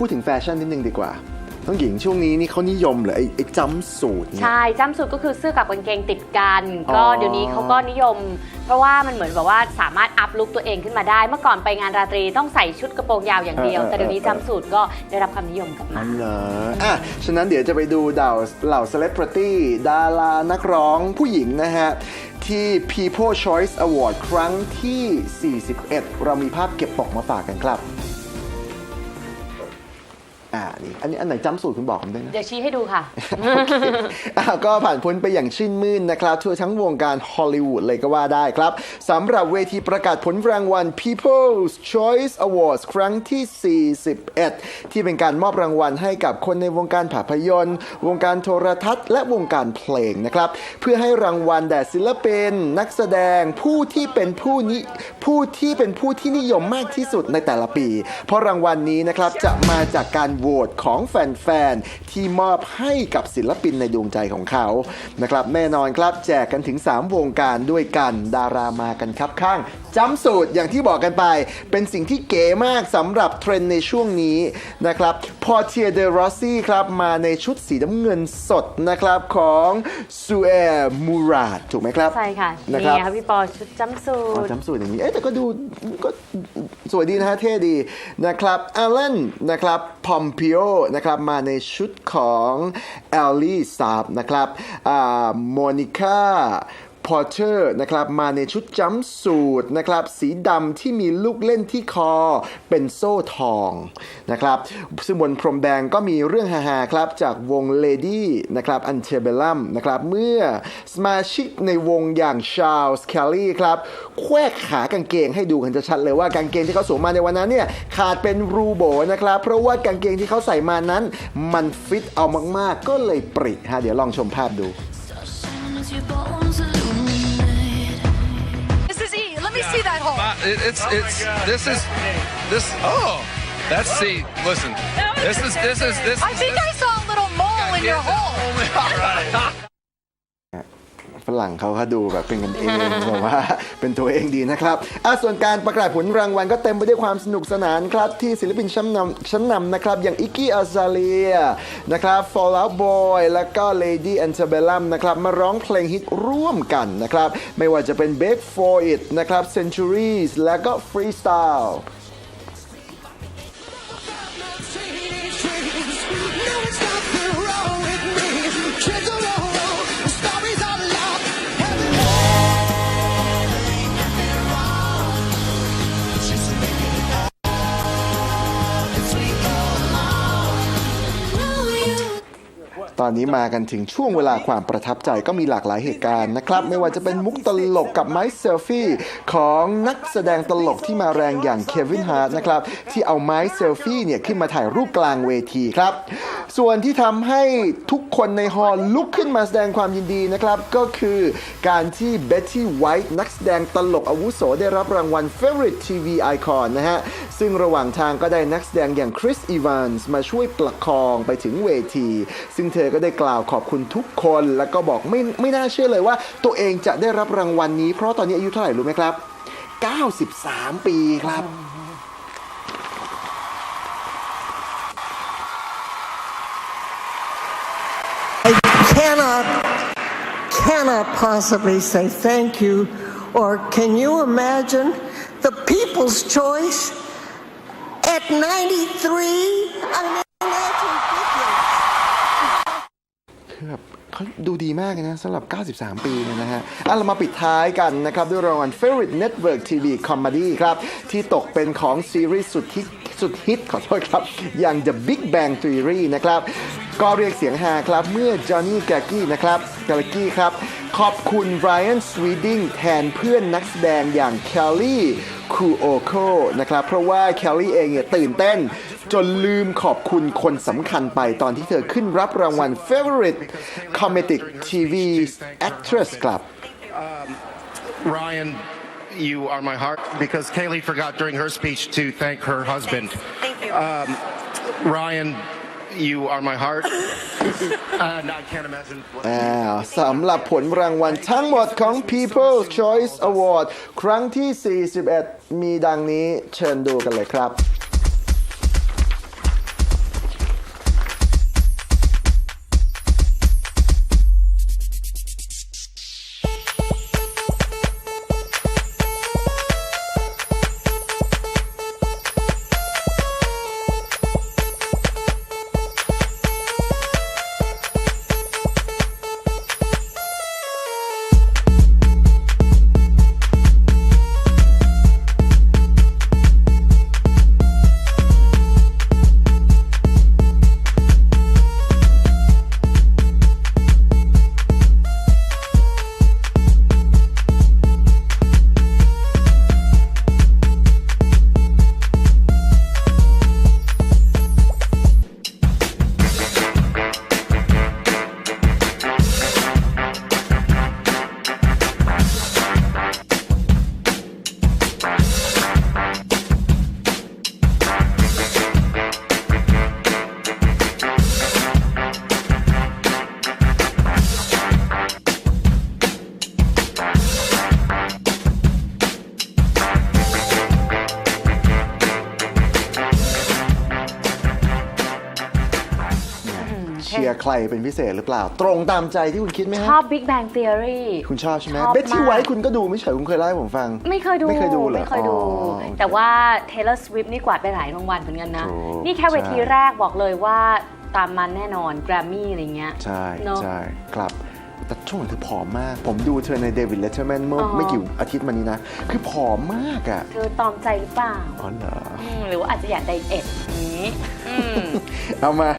พูดถึงแฟชั่นนิดนึงดีกว่าน้องหญิงช่วงนี้นี่เขานิยมเหรอไอ้ไอ้จัมป์สูทเนี่ย ใช่จ้ำสูทก็คือเสื้อกับกางเกงติดกัน อ๋อ ก็เดี๋ยวนี้เขาก็นิยม เพราะว่ามันเหมือนแบบว่าสามารถอัพลุคตัวเองขึ้นมาได้ เมื่อก่อนไปงานราตรีต้องใส่ชุดกระโปรงยาวอย่างเดียว แต่เดี๋ยวนี้จ้ำสูทก็ได้รับความนิยมกลับอ๋มา อเหรออะ ฉะนั้นเดี๋ยวจะไปดูดาวเหล่าเซเลบริตี้ดารานักร้องผู้หญิงนะฮะ ที่ People Choice Award ครั้งที่ 41 เรามีภาพเก็บตกมาฝากกันครับ อ่านี่อันนี้อันไหนจำสูตรคุณบอกผมด้วยนะ เดี๋ยวชี้ให้ดูค่ะอะก็ผ่านพ้นไปอย่างชื่นมื่นนะครับ ทั่วทั้งวงการฮอลลีวูดเลยก็ว่าได้ครับสำหรับเวทีประกาศผลรางวัล People's Choice Awards ครั้งที่ 41 ที่เป็นการมอบรางวัลให้กับคนในวงการภาพยนตร์ วงการโทรทัศน์ และวงการเพลงนะครับ เพื่อให้รางวัลแด่ศิลปิน นักแสดงผู้ที่เป็นผู้นิผู้ที่เป็นผู้ที่นิยมมากที่สุดในแต่ละปี เพราะรางวัลนี้นะครับจะมาจากการโหวตของแฟนๆ ที่มอบให้กับศิลปินในดวงใจของเขานะครับแน่นอนครับแจกกันถึง 3 วงการด้วยกันดารามากันครับข้างจำสูตรอย่างที่บอกกันไป เป็นสิ่งที่เก๋มากสำหรับเทรนด์ในช่วงนี้นะครับ อเทียเดรอสซี่ครับ มาในชุดสีน้ำเงินสดนะครับของซูเอร์มูราดถูกไหมครับใช่ค่ะนะนี่ครับค่ะพี่ปอชุดจ้ำสูอ๋อทจำสูตรอย่างนี้ เอ๊ะแต่ก็ดูก็สวยดีนะฮะเท่ดีนะครับอ l ลนนะครับพอมพิโอนะครับมาในชุดของแอลลี่ซาบนะครับอ่ามอนิก้า พอเ t อร์นะครับมาในชุดจัมสูทนะครับสีดำที่มีลูกเล่นที่คอเป็นโซ่ทองนะครับซึ่งบนพรมแดงก็มีเรื่องฮาๆครับจากวง Lady นะครับอันเทเบลัมนะครับเมื่อสมาชิกในวงอย่างชาลส์แคลลี่ครับแควกขากางเกงให้ดูกันจะชัดเลยว่ากางเกงที่เขาสวมมาในวันนั้นเนี่ยขาดเป็นรูโบนะครับเพราะว่ากางเกงที่เขาใส่มานั้น มันฟิตเอามากๆ ก็เลยปริฮะเดี๋ยวลองชมภาพดู As see that hole. Uh, it's it's this is this oh that's see listen this is this is this I is think I saw a little mole in your hole. ฝรั่งเขาก็ดูแบบเป็นกันเองแบบว่าเป็นตัวเองดีนะครับอะส่วนการประกาศผลรางวัลก็เต็มไปด้วยความสนุกสนานครับ ที่ศิลปินชั้นนำชั้นนำนะครับ อย่างอิกกี้อาซาเลียนะครับ Fall Out Boy แล้วก็ Lady Antebellum นะครับ มาร้องเพลงฮิตร่วมกันนะครับ ไม่ว่าจะเป็น Beg for It นะครับ Centuries แล้วก็ Freestyle ตอนนี้มากันถึงช่วงเวลาความประทับใจก็มีหลากหลายเหตุการณ์นะครับ ไม่ว่าจะเป็นมุกตลกกับไม้เซลฟี่ของนักแสดงตลกที่มาแรงอย่างเควินฮาร์ดนะครับ ที่เอาไม้เซลฟี่เนี่ยขึ้นมาถ่ายรูปกลางเวทีครับ ส่วนที่ทำให้ทุกคนในฮอลลุกขึ้นมาแสดงความยินดีนะครับ ก็คือการที่เบ t ตี้ไวท์นักแสดงตลกอาวุโสได้รับรางวัล Favorite TV Icon นะฮะ ซึ่งระหว่างทางก็ได้นักแสดงอย่างคริสอีวานส์มาช่วยประคองไปถึงเวที ซึ่งเธอก็ได้กล่าวขอบคุณทุกคน แล้วก็บอกไม่ไม่น่าเชื่อเลยว่า ตัวเองจะได้รับรางวัลนี้ เพราะตอนนี้อายุเท่าไหร่รู้ไหมครับ 93 ปีครับ cannot cannot possibly say thank you or can you imagine the people's choice at 93 i mean that's ridiculous คือแบบ เขาดูดีมากเลยนะสำหรับ 93 ปีเนี่ยนะฮะอะเรามาปิดท้ายกันนะครับ ด้วยรางวัล Favorite Network TV Comedy ครับ ที่ตกเป็นของซีรีส์สุดฮิตสุดฮิตขอโทษครับ อย่าง The Big Bang Theory นะครับ ก็เรียกเสียงฮาครับ เมื่อจอห์นนี่แกกี้นะครับแกลกี้ครับ ขอบคุณ Ryan Sweeding แทนเพื่อนนักแสดงอย่างแคลลี่คูโอโคนะครับ เพราะว่าแคลลี่เองเนี่ยตื่นเต้น จนลืมขอบคุณคนสำคัญไปตอนที่เธอขึ้นรับรางวัล Favorite Comedic TV Actress ครับ Ryan, you are my heart because Kaylee forgot during her speech to thank her husband. Thank you. Um, Ryan, you are my heart. uh, no, I can't imagine. what- อ้าวสำหรับผลรางวัลทั้งหมดของ People's Choice Award ครั้งที่ 41 มีดังนี้เชิญดูกันเลยครับ ใครเป็นพิเศษหรือเปล่า ตรงตามใจที่คุณคิดไหมฮะชอบ Big Bang Theory คุณชอบใช่ไหมชอบเบ็ตที่มากไว้คุณก็ดูไม่ใช่คุณเคยเล่าให้ผมฟัง ไม่เคยดูไม่เคยดูเหรอไม่เคยดู อ๋อโอเคแต่ว่า Taylor Swift นี่กวาดไปหลายรางวัลเหมือนกันนะ ถูกนี่แค่เวทีใช่ แรกบอกเลยว่าตามมันแน่นอนแกรมมี่อะไรเงี้ย ใช่เนอะใช่ครับแต่ช่วงหลังเธอผอมมาก ผมดูเธอในเดวิดเลตเตอร์แมนเมื่ออ๋อไม่กี่อาทิตย์มานี้นะ คือผอมมากอะเธอตอมใจหรือเปล่าอ๋อเหรออืมหรือว่าอาจจะอยากไดเอทอย่างนี้อืม เอามา